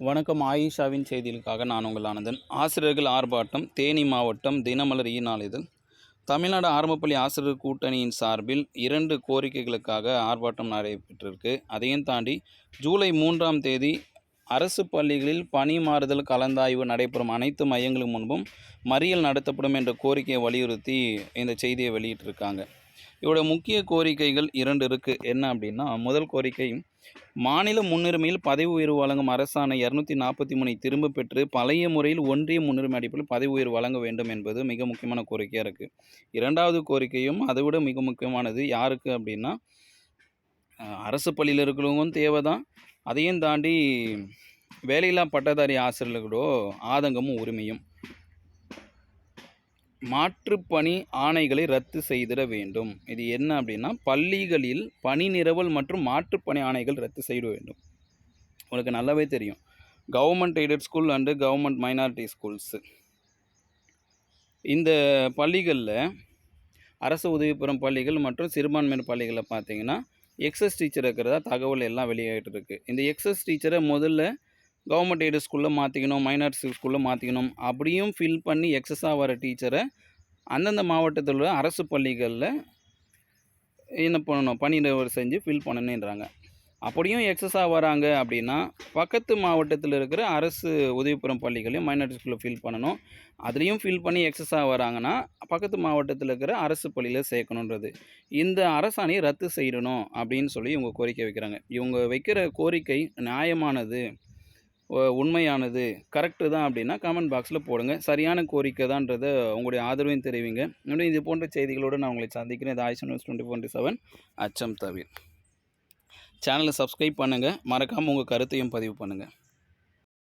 வணக்கம் ஆயிஷாவின் செய்திகளுக்காக நான் உங்கள் ஆனந்தன். ஆசிரியர்கள் ஆர்ப்பாட்டம் தேனி மாவட்டம் தினமலர் ஈ நாளிதழ் தமிழ்நாடு ஆரம்பப்பள்ளி ஆசிரியர் கூட்டணியின் சார்பில் இரண்டு கோரிக்கைகளுக்காக ஆர்ப்பாட்டம் நடைபெற்றிருக்கு. அதையும் தாண்டி ஜூலை மூன்றாம் தேதி அரசு பள்ளிகளில் பணி மாறுதல் கலந்தாய்வு நடைபெறும் அனைத்து மையங்களுக்கு முன்பும் மறியல் நடத்தப்படும் என்ற கோரிக்கையை வலியுறுத்தி இந்த செய்தியை வெளியிட்டிருக்காங்க. இதோட முக்கிய கோரிக்கைகள் இரண்டு இருக்குது என்ன அப்படின்னா முதல் கோரிக்கை மாநில முன்னுரிமையில் பதவி உயர்வு வழங்கும் அரசாணை இரநூத்தி நாற்பத்தி மூணை திரும்ப பெற்று பழைய முறையில் ஒன்றிய முன்னுரிமை அடிப்படையில் பதவி உயர்வு வழங்க வேண்டும் என்பது மிக முக்கியமான கோரிக்கையாக இருக்குது இரண்டாவது கோரிக்கையும் அதை விட மிக முக்கியமானது யாருக்கு அப்படின்னா அரசு பள்ளியில் இருக்கிறவங்களும் தேவை தான் அதையும் தாண்டி வேலையில்லா பட்டதாரி ஆசிரியர்களோட ஆதங்கமும் உரிமையும். மாற்றுப்பணி ஆணைகளை ரத்து செய்திட வேண்டும். இது என்ன அப்படின்னா பள்ளிகளில் பணி நிரவல் மற்றும் மாற்றுப்பணி ஆணைகள் ரத்து செய்ய வேண்டும். உங்களுக்கு நல்லாவே தெரியும். Government aided school and government minority schools. இந்த பள்ளிகளில் அரசு உதவி பெறும் பள்ளிகள் மற்றும் சிறுபான்மையினர் பள்ளிகளில் பார்த்தீங்கன்னா எக்ஸஸ் டீச்சர் இருக்கிறதா தகவல் எல்லாம் வெளியாகிட்டு இருக்குது இந்த எக்ஸஸ் டீச்சரை முதல்ல கவர்மெண்ட் எய்டு ஸ்கூலில் மாற்றிக்கணும் மைனாரிட்டி ஸ்கூலில் மாற்றிக்கணும் அப்படியும் ஃபில் பண்ணி எக்ஸஸாக வர டீச்சரை அந்தந்த மாவட்டத்தில் உள்ள அரசு பள்ளிகளில் என்ன பண்ணணும் பணியிடவர் செஞ்சு ஃபில் பண்ணணுன்றாங்க அப்படியும் எக்ஸஸாக வராங்க அப்படின்னா பக்கத்து மாவட்டத்தில் இருக்கிற அரசு உதவிப்புறம் பள்ளிகளையும் மைனாரிட்டி ஸ்கூலில் ஃபில் பண்ணணும். அதுலேயும் ஃபில் பண்ணி எக்ஸஸாக வராங்கன்னா பக்கத்து மாவட்டத்தில் இருக்கிற அரசு பள்ளியில் சேர்க்கணுன்றது இந்த அரசாணையை ரத்து செய்யணும் அப்படின்னு சொல்லி இவங்க கோரிக்கை வைக்கிறாங்க. இவங்க வைக்கிற கோரிக்கை நியாயமானது? உண்மையானது. கரெக்டு தான் அப்படின்னா கமெண்ட் பாக்ஸில் போடுங்க. சரியான கோரிக்கை தான்றதை உங்களுடைய ஆதரவையும் தெரிவிங்க. இன்னும் இது போன்ற செய்திகளோடு நான் உங்களை சந்திக்கிறேன். இது ஆயிஷன் நியூஸ் டுவெண்ட்டி டுவெண்ட்டி செவன். அச்சம் தவிர. சேனலை சப்ஸ்கிரைப் பண்ணுங்கள் மறக்காமல் உங்கள் கருத்தையும் பதிவு பண்ணுங்கள்